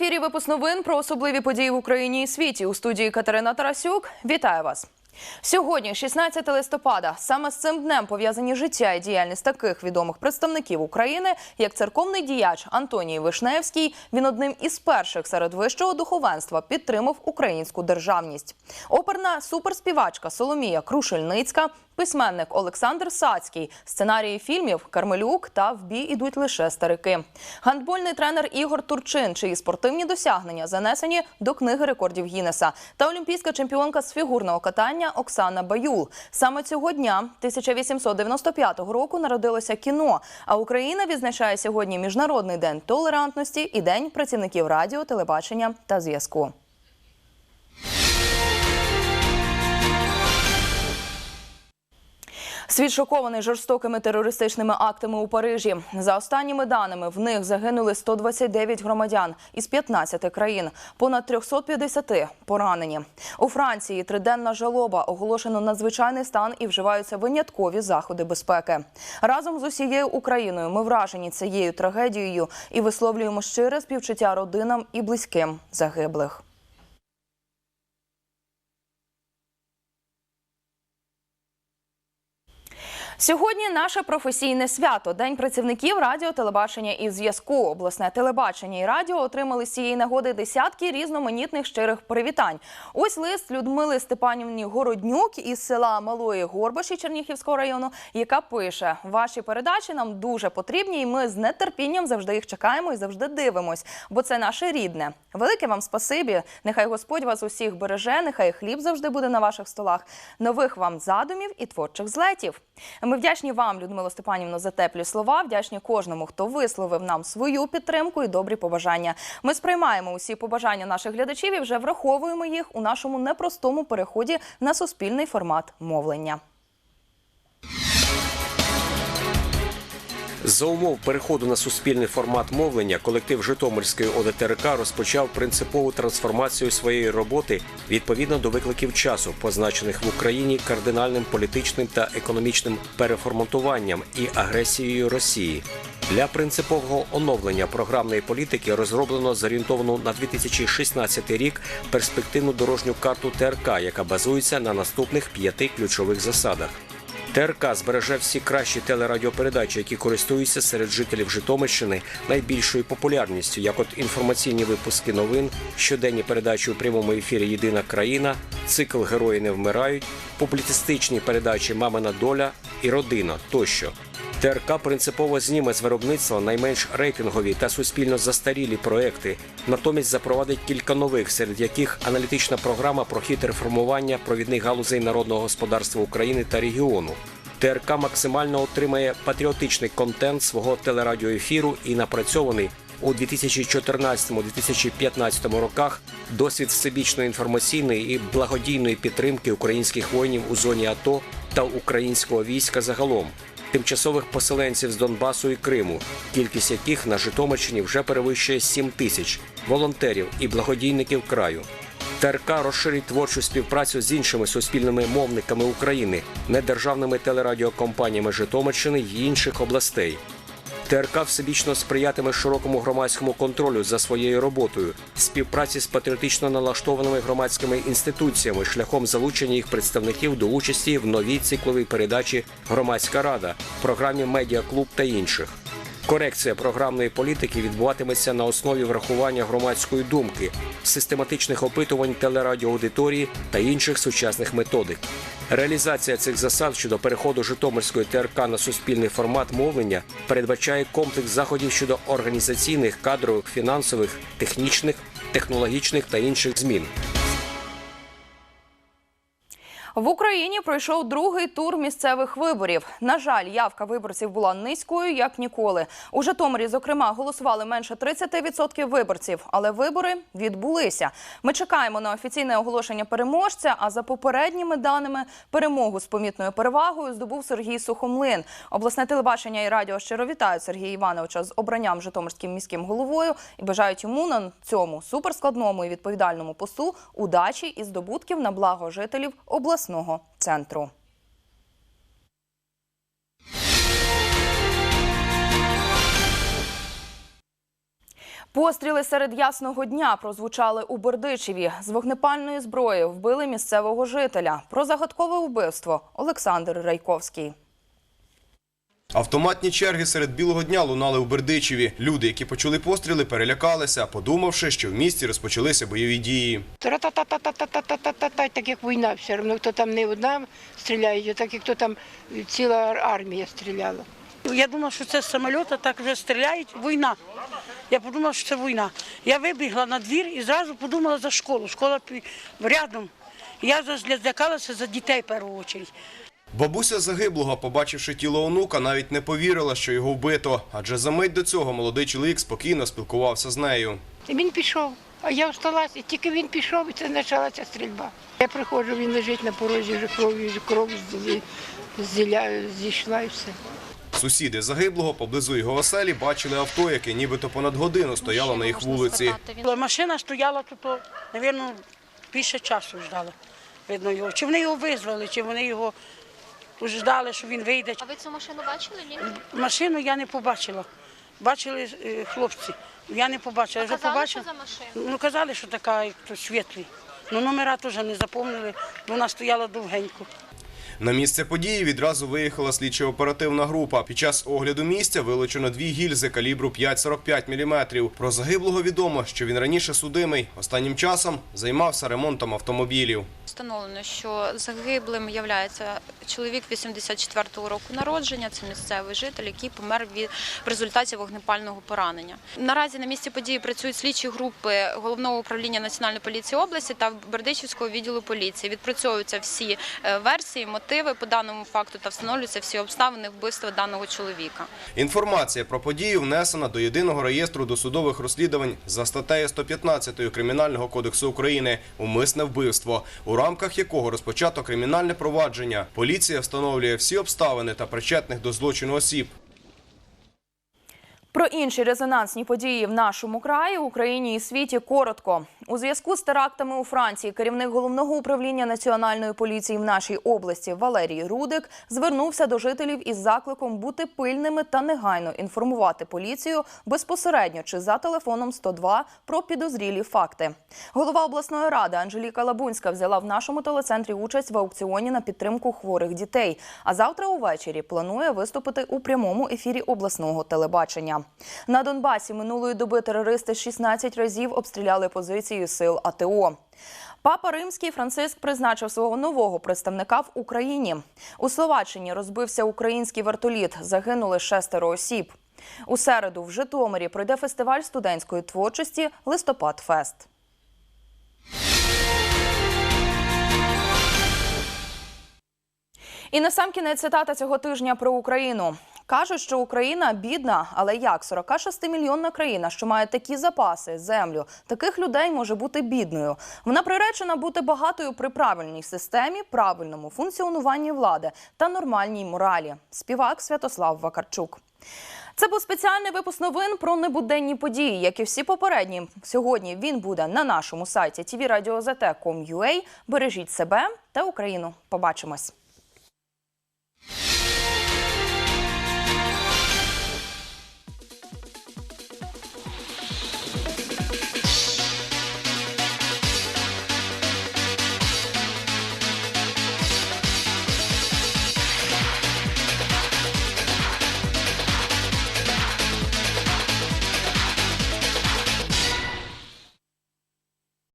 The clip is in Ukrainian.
ефірі випуск новин про особливі події в Україні і світі у студії Катерина Тарасюк. Вітаю вас. Сьогодні, 16 листопада, саме з цим днем пов'язані життя і діяльність таких відомих представників України, як церковний діяч Антоній Вишневський. Він одним із перших серед вищого духовенства підтримав українську державність. Оперна суперспівачка Соломія Крушельницька, письменник Олександр Сацький, сценарії фільмів Кармелюк та В бій ідуть лише старики. Гандбольний тренер Ігор Турчин, чиї спортивні досягнення занесені до книги рекордів Гіннеса, та олімпійська чемпіонка з фігурного катання Оксана Баюл. Саме цього дня, 1895 року, народилося кіно. А Україна відзначає сьогодні міжнародний день толерантності і день працівників радіо, телебачення та зв'язку. Світ шокований жорстокими терористичними актами у Парижі. За останніми даними, в них загинули 129 громадян із 15 країн, понад 350 поранені. У Франції триденна жалоба оголошено надзвичайний стан і вживаються виняткові заходи безпеки. Разом з усією Україною ми вражені цією трагедією і висловлюємо щире співчуття родинам і близьким загиблих. Сьогодні наше професійне свято День працівників радіо, телебачення і зв'язку. Обласне телебачення і радіо отримали з цієї нагоди десятки різноманітних щирих привітань. Ось лист Людмили Степанівні Городнюк із села Малої Горбаші Черніхівського району, яка пише: ваші передачі нам дуже потрібні, і ми з нетерпінням завжди їх чекаємо і завжди дивимось, бо це наше рідне. Велике вам спасибі. Нехай Господь вас усіх береже. Нехай хліб завжди буде на ваших столах. Нових вам задумів і творчих злетів. Ми вдячні вам, Людмило Степанівно, за теплі слова. Вдячні кожному, хто висловив нам свою підтримку і добрі побажання. Ми сприймаємо усі побажання наших глядачів і вже враховуємо їх у нашому непростому переході на суспільний формат мовлення. За умов переходу на суспільний формат мовлення колектив Житомирської ОДТРК розпочав принципову трансформацію своєї роботи відповідно до викликів часу, позначених в Україні кардинальним політичним та економічним переформатуванням і агресією Росії. Для принципового оновлення програмної політики розроблено зорієнтовану на 2016 рік перспективну дорожню карту ТРК, яка базується на наступних п'яти ключових засадах. ТРК збереже всі кращі телерадіопередачі, які користуються серед жителів Житомирщини найбільшою популярністю, як от інформаційні випуски новин, щоденні передачі у прямому ефірі Єдина країна, цикл Герої не вмирають, публіцистичні передачі Мамина доля і родина тощо. ТРК принципово зніме з виробництва найменш рейтингові та суспільно застарілі проекти, натомість запровадить кілька нових, серед яких аналітична програма про хід реформування провідних галузей народного господарства України та регіону. ТРК максимально отримає патріотичний контент свого телерадіоефіру і напрацьований у 2014-2015 роках досвід всебічної інформаційної і благодійної підтримки українських воїнів у зоні АТО та українського війська загалом тимчасових поселенців з Донбасу і Криму, кількість яких на Житомирщині вже перевищує 7 тисяч волонтерів і благодійників краю. ТРК розширить творчу співпрацю з іншими суспільними мовниками України, недержавними телерадіокомпаніями Житомирщини й інших областей. ТРК всебічно сприятиме широкому громадському контролю за своєю роботою, співпраці з патріотично налаштованими громадськими інституціями шляхом залучення їх представників до участі в новій цикловій передачі Громадська рада, програмі Медіаклуб та інших. Корекція програмної політики відбуватиметься на основі врахування громадської думки, систематичних опитувань телерадіоаудиторії та інших сучасних методик. Реалізація цих засад щодо переходу Житомирської ТРК на суспільний формат мовлення передбачає комплекс заходів щодо організаційних, кадрових, фінансових, технічних, технологічних та інших змін. В Україні пройшов другий тур місцевих виборів. На жаль, явка виборців була низькою як ніколи. У Житомирі, зокрема, голосували менше 30% виборців, але вибори відбулися. Ми чекаємо на офіційне оголошення переможця. А за попередніми даними перемогу з помітною перевагою здобув Сергій Сухомлин. Обласне телебачення і радіо щиро вітають Сергія Івановича з обранням Житомирським міським головою і бажають йому на цьому суперскладному і відповідальному посту удачі і здобутків на благо жителів обласної обласного центру. Постріли серед ясного дня прозвучали у Бердичеві. З вогнепальної зброї вбили місцевого жителя. Про загадкове вбивство Олександр Райковський. Автоматні черги серед білого дня лунали у Бердичеві. Люди, які почули постріли, перелякалися, подумавши, що в місті розпочалися бойові дії. Так як війна все одно, хто там не одна стріляє, так як хто там ціла армія стріляла. Я думала, що це з самоліта так вже стріляють. Війна. Я подумала, що це війна. Я вибігла на двір і зразу подумала за школу. Школа рядом. Я злякалася за дітей в першу чергу. Бабуся загиблого, побачивши тіло онука, навіть не повірила, що його вбито. Адже за мить до цього молодий чоловік спокійно спілкувався з нею. І він пішов, а я всталася, і тільки він пішов, і це почалася стрільба. Я приходжу, він лежить на порозі, вже кров, вже кров зіля- зійшла і все. Сусіди загиблого поблизу його оселі бачили авто, яке нібито понад годину стояло на їх вулиці. Машина стояла тут, мабуть, більше часу ждала. Видно його. Чи вони його визвали, чи вони його ждали, що він вийде. А ви цю машину бачили? Ні? Машину я не побачила. Бачили е, хлопці. Я не побачила. Я вже побачила. що за машина? Ну казали, що така, як то світлий. Ну номера теж не запомнили, бо вона стояла довгенько. На місце події відразу виїхала слідчо-оперативна група. Під час огляду місця вилучено дві гільзи калібру 5,45 мм. Про загиблого відомо, що він раніше судимий. Останнім часом займався ремонтом автомобілів. Встановлено, що загиблим є чоловік 84-го року народження. Це місцевий житель, який помер від в результаті вогнепального поранення. Наразі на місці події працюють слідчі групи головного управління національної поліції області та Бердичівського відділу поліції. Відпрацьовуються всі е, версії, мотиви по даному факту та встановлюються всі обставини вбивства даного чоловіка. Інформація про подію внесена до єдиного реєстру досудових розслідувань за статтею 115 Кримінального кодексу України «Умисне вбивство», у рамках якого розпочато кримінальне провадження. Поліція встановлює всі обставини та причетних до злочину осіб. Про інші резонансні події в нашому краї, Україні і світі коротко. У зв'язку з терактами у Франції керівник головного управління національної поліції в нашій області Валерій Рудик звернувся до жителів із закликом бути пильними та негайно інформувати поліцію безпосередньо чи за телефоном 102 про підозрілі факти. Голова обласної ради Анжеліка Лабунська взяла в нашому телецентрі участь в аукціоні на підтримку хворих дітей. А завтра увечері планує виступити у прямому ефірі обласного телебачення. На Донбасі минулої доби терористи 16 разів обстріляли позиції сил АТО. Папа Римський Франциск призначив свого нового представника в Україні. У Словаччині розбився український вертоліт. Загинули шестеро осіб. У середу в Житомирі пройде фестиваль студентської творчості Листопад Фест. І насамкінець цитата цього тижня про Україну. Кажуть, що Україна бідна, але як 46-мільйонна країна, що має такі запаси, землю, таких людей може бути бідною. Вона приречена бути багатою при правильній системі, правильному функціонуванні влади та нормальній моралі. Співак Святослав Вакарчук. Це був спеціальний випуск новин про небуденні події, як і всі попередні. Сьогодні він буде на нашому сайті tvradio.zt.com.ua. Бережіть себе та Україну. Побачимось.